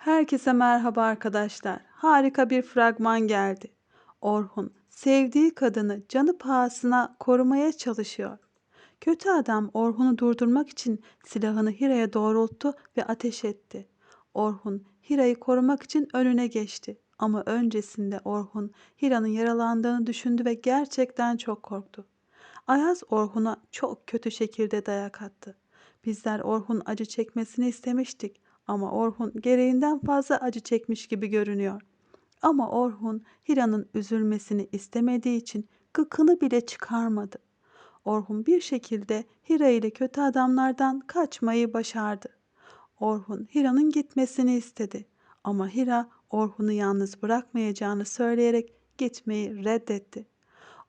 Herkese merhaba arkadaşlar. Harika bir fragman geldi. Orhun sevdiği kadını canı pahasına korumaya çalışıyor. Kötü adam Orhun'u durdurmak için silahını Hira'ya doğrulttu ve ateş etti. Orhun Hira'yı korumak için önüne geçti. Ama öncesinde Orhun Hira'nın yaralandığını düşündü ve gerçekten çok korktu. Ayaz Orhun'a çok kötü şekilde dayak attı. Bizler Orhun acı çekmesini istemiştik ama Orhun gereğinden fazla acı çekmiş gibi görünüyor. Ama Orhun Hira'nın üzülmesini istemediği için gıkını bile çıkarmadı. Orhun bir şekilde Hira ile kötü adamlardan kaçmayı başardı. Orhun Hira'nın gitmesini istedi ama Hira Orhun'u yalnız bırakmayacağını söyleyerek gitmeyi reddetti.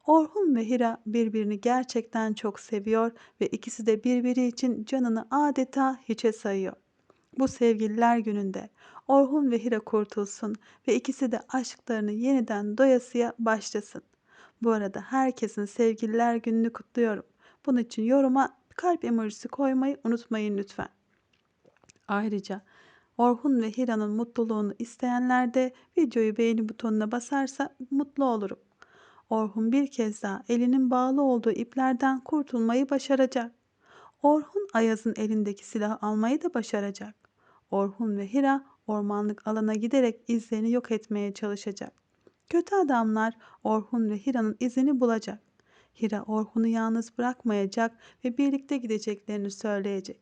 Orhun ve Hira birbirini gerçekten çok seviyor ve ikisi de birbiri için canını adeta hiçe sayıyor. Bu sevgililer gününde Orhun ve Hira kurtulsun ve ikisi de aşklarını yeniden doyasıya başlasın. Bu arada herkesin sevgililer gününü kutluyorum. Bunun için yoruma kalp emojisi koymayı unutmayın lütfen. Ayrıca Orhun ve Hira'nın mutluluğunu isteyenler de videoyu beğeni butonuna basarsa mutlu olurum. Orhun bir kez daha elinin bağlı olduğu iplerden kurtulmayı başaracak. Orhun Ayaz'ın elindeki silahı almayı da başaracak. Orhun ve Hira ormanlık alana giderek izlerini yok etmeye çalışacak. Kötü adamlar Orhun ve Hira'nın izini bulacak. Hira Orhun'u yalnız bırakmayacak ve birlikte gideceklerini söyleyecek.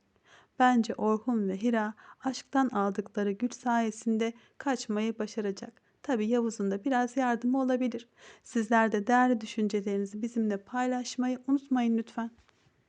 Bence Orhun ve Hira aşktan aldıkları güç sayesinde kaçmayı başaracak. Tabi Yavuz'un da biraz yardımı olabilir. Sizler de değerli düşüncelerinizi bizimle paylaşmayı unutmayın lütfen.